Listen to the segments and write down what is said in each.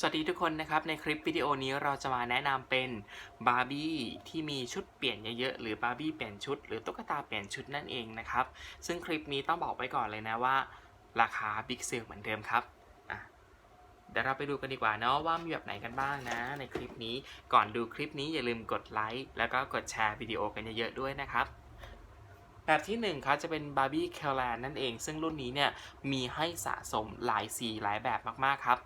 สวัสดีทุกคนนะครับ ในคลิปวิดีโอนี้เราจะมาแนะนำเป็นบาร์บี้ที่มีชุดเปลี่ยนเยอะๆ หรือบาร์บี้เปลี่ยนชุดหรือตุ๊กตาเปลี่ยนชุดนั่นเองนะครับ ซึ่งคลิปนี้ต้องบอกไว้ก่อนเลยนะว่า ราคาบิ๊กเซลเหมือนเดิมครับเดี๋ยวเราไปดูกันดีกว่าเนาะว่ามีแบบไหนกันบ้างนะ ในคลิปนี้ก่อนดูคลิปนี้อย่าลืมกดไลค์แล้วก็กดแชร์วิดีโอกันเยอะๆด้วยนะครับแบบที่1ครับจะเป็น Barbie c a r l a n นั่นเอง ซึ่งรุ่นนี้เนี่ยมีให้สะสมหลายสีหลายแบบมากๆครับ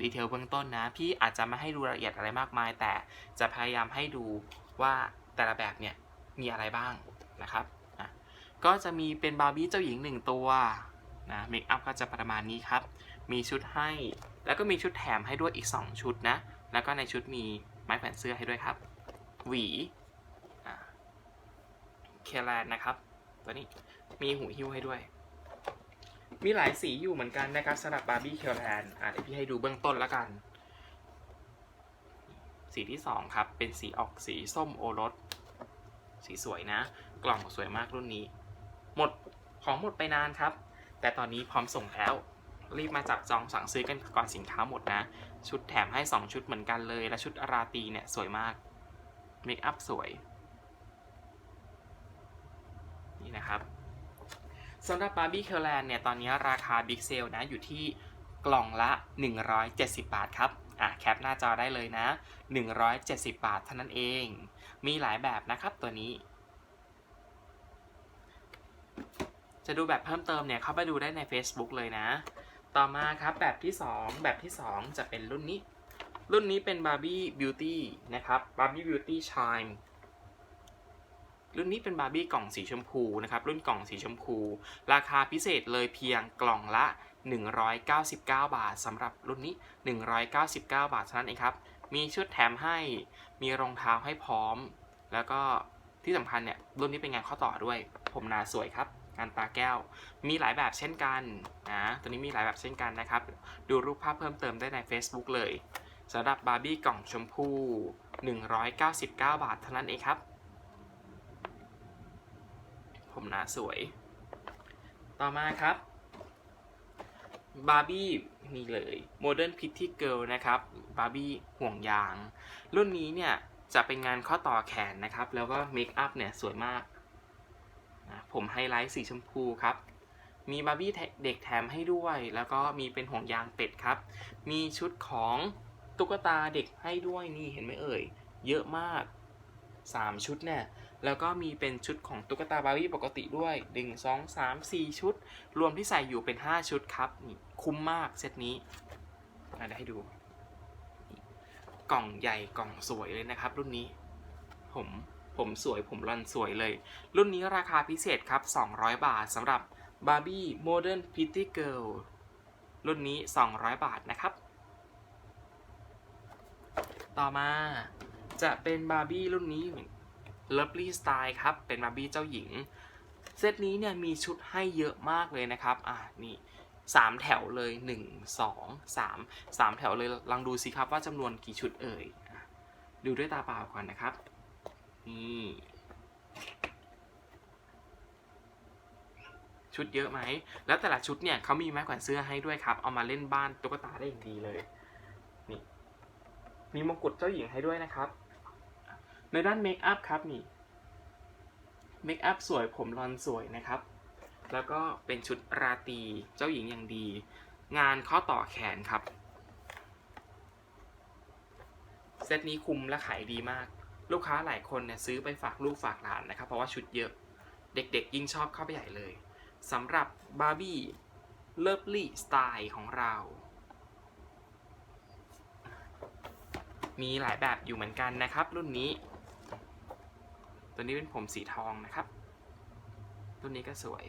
ดีเทลเบื้องต้นนะ พี่อาจจะไม่ให้ดูรายละเอียดอะไรมากมาย แต่จะพยายามให้ดูว่าแต่ละแบบเนี่ยมีอะไรบ้างนะครับอะก็จะมีเป็นบาร์บี้เจ้าหญิง 1 ตัวนะเมคอัพก็จะประมาณนี้ครับ มีชุดให้ แล้วก็มีชุดแถมให้ด้วยอีก 2 ชุดนะ แล้วก็ในชุดมีไม้แขวนเสื้อให้ด้วยครับ หวีเคแลนนะครับ ตัวนี้มีหูหิ้วให้ด้วย มีหลายสีอยู่เหมือนกันนะครับสำหรับบาร์บี้เคแลนอะเดี๋ยวพี่ให้ดูเบื้องต้นแล้วกัน สีที่สองครับ เป็นสีออกสีส้มโอรส สีสวยนะ กล่องสวยมากรุ่นนี้ หมดของหมดไปนานครับ แต่ตอนนี้พร้อมส่งแล้ว รีบมาจับจองสั่งซื้อกันก่อนสินค้าหมดนะ ชุดแถมให้ 2 ชุดเหมือนกันเลย และชุดอาราตีเนี่ยสวยมากเมคอัพสวย นี่นะครับ สำหรับบาร์บี้เคลแลนเนี่ยตอนนี้ราคาบิ๊กเซลนะอยู่ที่กล่องละ 170 บาทครับอะแคปหน้าจอได้เลยนะ 170 บาทเท่านั้นเอง มีหลายแบบนะครับตัวนี้ จะดูแบบเพิ่มเติมเนี่ยเข้าไปดูได้ใน Facebook เลยนะ ต่อมาครับแบบที่ 2 แบบที่ 2 จะเป็นรุ่นนี้ รุ่นนี้เป็น Barbie Beauty นะครับ Barbie Beauty Shine รุ่นนี้เป็นบาร์บี้กล่องสีชมพูนะครับ รุ่นกล่องสีชมพู ราคาพิเศษเลยเพียงกล่องละ 199 บาทสำหรับรุ่นนี้ 199 บาทเท่านั้นเองครับ มีชุดแถมให้ มีรองเท้าให้พร้อม แล้วก็ที่สำคัญเนี่ยรุ่นนี้เป็นงานข้อต่อด้วย ผมนาสวยครับงานตาแก้ว มีหลายแบบเช่นกันนะตัวนี้มีหลายแบบเช่นกันนะครับ ดูรูปภาพเพิ่มเติมได้ใน Facebook เลยสำหรับบาร์บี้กล่องชมพู 199 บาทเท่านั้นเองครับ ผมหนาสวย ต่อมาครับบาร์บี้นี่เลย Modern Pretty Girl นะครับบาร์บี้ห่วงยาง รุ่นนี้เนี่ย จะเป็นงานข้อต่อแขนนะครับ แล้วก็เมคอัพเนี่ย สวยมากนะผมไฮไลท์สีชมพูครับ มีบาร์บี้เด็กแถมให้ด้วย แล้วก็มีเป็นห่วงยางเป็ดครับ มีชุดของตุ๊กตาเด็กให้ด้วยนี่เห็นไหมเอ่ย เยอะมาก 3 ชุดเนี่ย แล้วก็มีเป็นชุดของตุ๊กตาบาร์บี้ปกติด้วย 1 2 3 4 ชุด รวมที่ใส่อยู่เป็น 5 ชุดครับนี่คุ้มมากเซตนี้อะเดี๋ยวให้ดู กล่องใหญ่กล่องสวยเลยนะครับ รุ่นนี้ ผมผมสวยผมรันสวยเลย รุ่นนี้ราคาพิเศษครับ 200 บาทสำหรับ Barbie Modern Pretty Girl รุ่นนี้ 200 บาทนะครับ ต่อมาจะเป็นบาร์บี้รุ่นนี้ Lovely Style ครับ เป็นบาร์บี้เจ้าหญิง เซตนี้เนี่ยมีชุดให้เยอะมากเลยนะครับ อะนี่สามแถวเลย 1 2 3 3 แถวเลยลองดูสิครับว่าจำนวนกี่ชุดเอ่ย ดูด้วยตาเปล่าก่อนนะครับ นี่ชุดเยอะไหม แล้วแต่ละชุดเนี่ยเขามีไม้แขวนเสื้อให้ด้วยครับ เอามาเล่นบ้านตุ๊กตาได้อย่างดีเลย นี่ มีมงกุฎเจ้าหญิงให้ด้วยนะครับ ในด้านเมคอัพครับนี่เมคอัพสวยผมรอนสวยนะครับ แล้วก็เป็นชุดราตรีเจ้าหญิงอย่างดี งานข้อต่อแขนครับ เซตนี้คุ้มและขายดีมาก ลูกค้าหลายคนเนี่ยซื้อไปฝากลูกฝากหลานนะครับ เพราะว่าชุดเยอะเด็กๆ ยิ่งชอบเข้าไปใหญ่เลยสำหรับบาร์บี้เลิฟลี่สไตล์ของเรา มีหลายแบบอยู่เหมือนกันนะครับ รุ่นนี้ ตัวนี้เป็นผมสีทองนะครับ ตัวนี้ก็สวย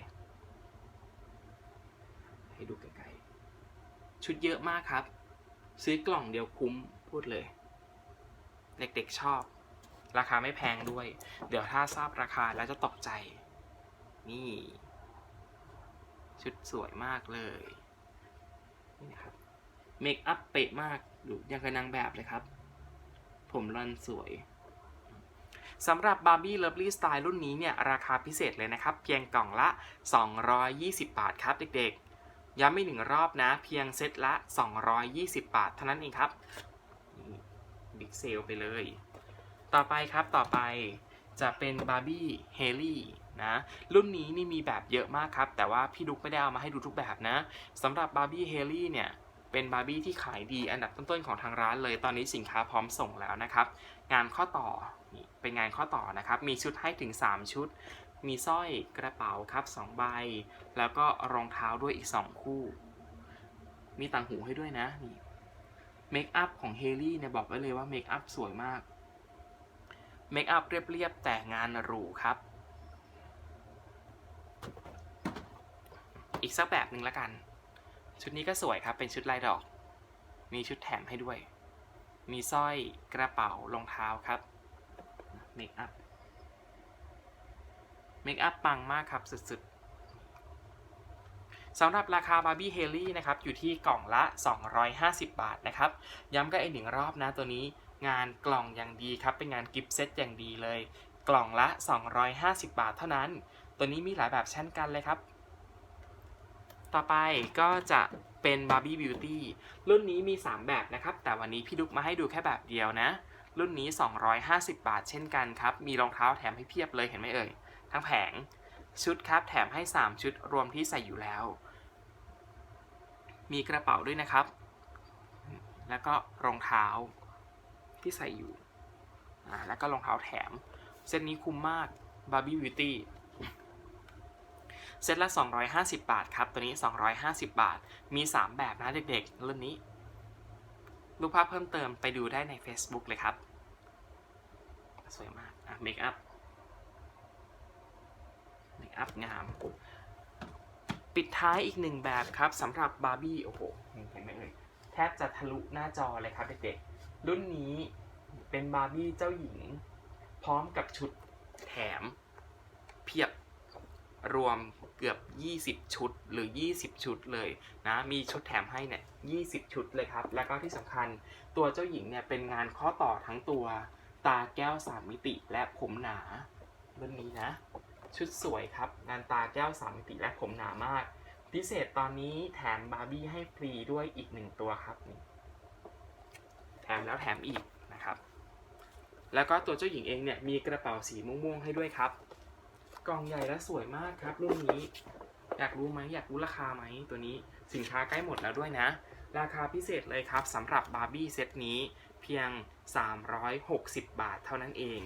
ให้ดูไกลๆชุดเยอะมากครับ ซื้อกล่องเดียวคุ้มพูดเลย เด็กๆชอบ ราคาไม่แพงด้วย เดี๋ยวถ้าทราบราคาแล้วจะตกใจ นี่ ชุดสวยมากเลย นี่นะครับ เมคอัพเป๊ะมาก ดูยังกับนางแบบเลยครับ ผมรันสวย สำหรับ Barbie Lovely Style รุ่นนี้เนี่ยราคาพิเศษเลยนะครับ เพียงกล่องละ 220 บาทครับเด็กๆ ย้ำอีกหนึ่งรอบนะ เพียงเซตละ 220 บาทเท่านั้นเองครับบิ๊กเซลไปเลย ต่อไปครับต่อไปจะเป็นบาร์บี้เฮลี่นะรุ่นนี้นี่มีแบบเยอะมากครับ แต่ว่าพี่ดุ๊กไม่ได้เอามาให้ดูทุกแบบนะสำหรับบาร์บี้เฮลี่เนี่ยเป็นบาร์บี้ที่ขายดีอันดับต้นๆของทางร้านเลย ตอนนี้สินค้าพร้อมส่งแล้วนะครับ งานข้อต่อนี่ เป็นงานข้อต่อนะครับ มีชุดให้ถึง 3 ชุด มีสร้อยกระเป๋าครับ2ใบ แล้วก็รองเท้าด้วยอีก 2 คู่ มีต่างหูให้ด้วยนะนี่เมคอัพของเฮลี่เนี่ยบอกไว้เลยว่าเมคอัพสวยมาก เมคอัพเรียบๆแต่งานหรูครับ อีกสักแบบหนึ่งละกัน ชุดนี้ก็สวยครับเป็นชุดลายดอก มีชุดแถมให้ด้วย มีสร้อยกระเป๋ารองเท้าครับ เมคอัพ เมคอัพปังมากครับสุดๆสำหรับราคาบาร์บี้เฮลี่นะครับอยู่ที่กล่องละ 250 บาทนะครับ ย้ำกันอีกหนึ่งรอบนะตัวนี้งานกล่องอย่างดีครับ เป็นงานกิฟต์เซตอย่างดีเลย กล่องละ 250 บาทเท่านั้น ตัวนี้มีหลายแบบเช่นกันเลยครับ ต่อไปก็จะเป็น Barbie Beauty รุ่นนี้มี 3 แบบนะครับ แต่วันนี้พี่ดุกมาให้ดูแค่แบบเดียวนะ รุ่นนี้ 250 บาทเช่นกันครับ มีรองเท้าแถมให้เพียบเลยเห็นไหมเอ่ย ทั้งแผง ชุดครับแถมให้ 3 ชุดรวมที่ใส่อยู่แล้ว มีกระเป๋าด้วยนะครับ แล้วก็รองเท้าที่ใส่อยู่ แล้วก็รองเท้าแถม เซตนี้คุ้มมาก Barbie Beauty เซตละ 250 บาทครับ ตัวนี้ 250 บาท มี 3 แบบนะเด็กๆรุ่นนี้ รูปภาพเพิ่มเติมไปดูได้ใน Facebook เลยครับ สวยมากอะเมคอัพเมคอัพงาม ปิดท้ายอีกหนึ่งแบบครับสำหรับบาร์บี้โอ้โหเห็นไหมเอ่ยแทบจะทะลุหน้าจอเลยครับเด็กๆรุ่นนี้เป็นบาร์บี้เจ้าหญิง พร้อมกับชุดแถมเพียบ รวมเกือบ 20 ชุดหรือ 20 ชุดเลยนะมีชุดแถมให้เนี่ย20 ชุดเลยครับ แล้วก็ที่สำคัญตัวเจ้าหญิงเนี่ยเป็นงานข้อต่อทั้งตัวตาแก้ว 3 มิติและผมหนาเรื่องนี้นะ ชุดสวยครับ งานตาแก้ว 3 มิติและผมหนามาก พิเศษตอนนี้แถมบาร์บี้ให้ฟรีด้วยอีกหนึ่งตัวครับนี่แถมแล้วแถมอีกนะครับ แล้วก็ตัวเจ้าหญิงเองเนี่ยมีกระเป๋าสีม่วงๆให้ด้วยครับ กล่องใหญ่และสวยมากครับรุ่นนี้ อยากรู้ไหมอยากรู้ราคาไหมตัวนี้สินค้าใกล้หมดแล้วด้วยนะ ราคาพิเศษเลยครับสำหรับบาร์บี้เซตนี้เพียง 360 บาทเท่านั้นเอง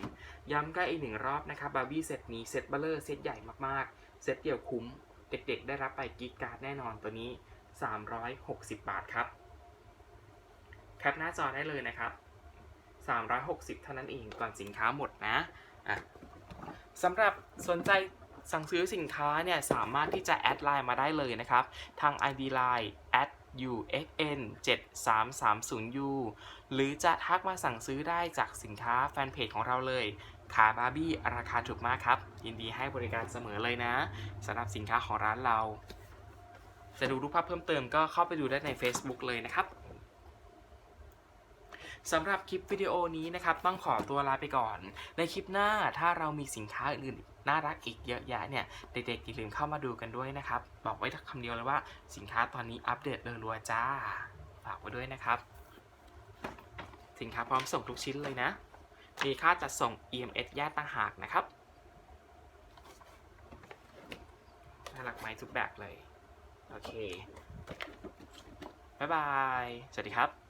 ย้ำก็อีกหนึ่งรอบนะครับบาร์บี้เซตนี้เซตเบลเลอร์เซตใหญ่มากๆ เซตเดียวคุ้ม เด็กๆ ได้รับไปกีดการ์ดแน่นอนตัวนี้ 360 บาทครับ แคปหน้าจอได้เลยนะครับ 360 เท่านั้นเองก่อนสินค้าหมดนะอะ สำหรับสนใจสั่งซื้อสินค้าเนี่ยสามารถที่จะแอดไลน์มาได้เลยนะครับ ทาง ID Line at uxn 7330 u หรือจะทักมาสั่งซื้อได้จากสินค้าแฟนเพจของเราเลยขาบาร์บี้ราคาถูกมากครับ ยินดีให้บริการเสมอเลยนะสำหรับสินค้าของร้านเรา จะดูรูปภาพเพิ่มเติมก็เข้าไปดูได้ใน Facebook เลยนะครับ สำหรับคลิปวิดีโอนี้นะครับต้องขอตัวลาไปก่อน ในคลิปหน้าถ้าเรามีสินค้าอื่นน่ารักอีกเยอะแยะเนี่ย เด็กๆอย่าลืมเข้ามาดูกันด้วยนะครับ บอกไว้คำเดียวเลยว่าสินค้าตอนนี้อัปเดตรัวๆจ้า ฝากไว้ด้วยนะครับ สินค้าพร้อมส่งทุกชิ้นเลยนะ มีค่าจัดส่ง EMS แยกต่างหากนะครับน่ารักไหมทุกแบบเลย โอเค บ๊ายบาย สวัสดีครับ